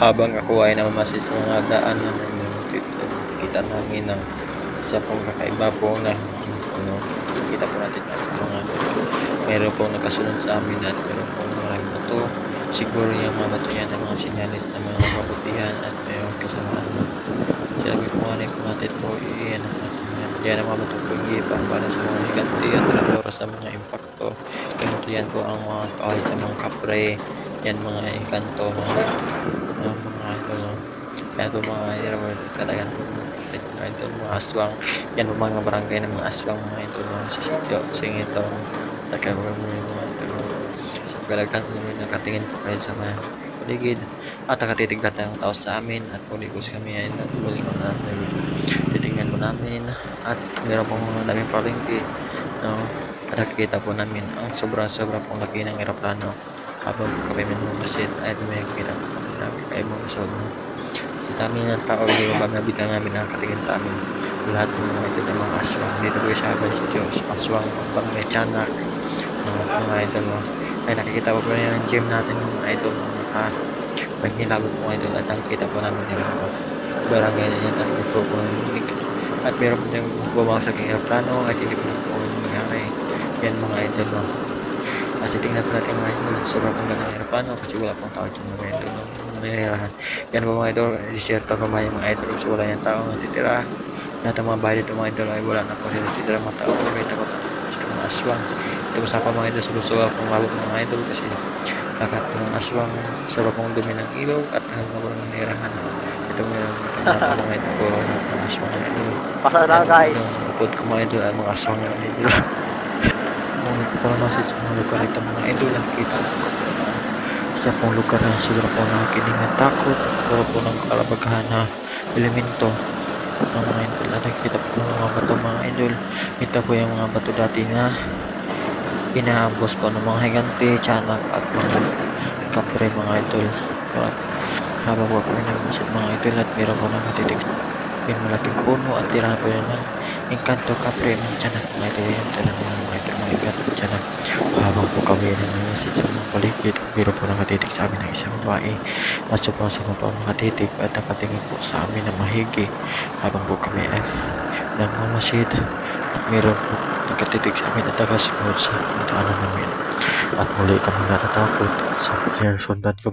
habang ako ay namamasid sa mga daanan dito, kita namin ng isa pong kakaiba po na ano, kita po natin ang mga meron pong nakasunod sa amin at meron pong maraming bato. Siguro yung mga bato yan ang mga sinyalis ng mga kabutihan at mayroong kasamaan sabi po nga po natin po iyan yan? Ang mga bato po iipan para sa mga higanti at para sa mga impacto. Yan po ang mga kahoy sa mga kapre yan mga ikanto mga yan po mga hirap talaga. Mga ito mga aswang. Yan po mga barangay ng mga aswang mga ito no sa sityo singito nakawag mo yung mga ito sa galagtan mo nakatingin po kayo sa mga paligid. At nakatitig lahat ng tao sa amin. At puligos kami ay naguling ko natin. Titingnan po namin. At meron pong mga daming palengke no? Nakikita po namin ang sobra sobra pong laki ng aeroplano habang kami minumasid ay may nakikita po kami kayo mga sa dami ng tao mo ba nabigyan namin nakakatingin sa amin. Lahat ng mga ito ng mga aswang. Dito po sa Abas Diyos aswang pang may tiyanak mga mga idol no ay nakikita po po niya ng gym natin mga idol mga pag nilabot po idol at nakikita po namin yung mga barangay na yan at po po at meron po yung bumagsak yung aeroplano at hindi po po nangyari. Yan mga idol no tingnan po natin mga idol sobrang pong ganda ng aeroplano kasi wala pong tao dyan mga idol no nangyayarahan yan po mga idol desierto pa mga mga idol kasi wala yung tao natitira lahat ng mga bahay dito mga idol ay wala na po sila natitira mga tao may takot sa mga aswang ito sa pa mga idol sulusula pong mabot mga idol kasi lakat ng aswang sarap pong dumi ng ilog at ito meron mga mga ito mga aswang mga idol Pasa na guys. Bukod ko mga idol ay mga aswang mga idol Masid sa mga lugar ito mga idol nakikita ko isa pong lugar na siguro po ng takot siguro po ng kalabaghan na elemento ng mga idol at nakikita po ng mga bato mga idol. Ito po yung mga bato dati na inaambos po ng mga higante, tiyanak at mga kapre mga idol. At habang po kami nagmasid mga idol at meron po nakatitig yung malaking puno at tirahan po yun ng engkanto kapre ng tiyanak mga idol. Yan talaga mga idol po kami nagmasid sa mga paligid meron po nakatitig sa amin ng isang babae. Sama po ang nakatitig at nakatingin po sa amin na mahigi habang po kami ay nagmamasid at meron po nakatitig sa amin at tagasunod sa daanan namin at muli kami natatakot at sa sundan ko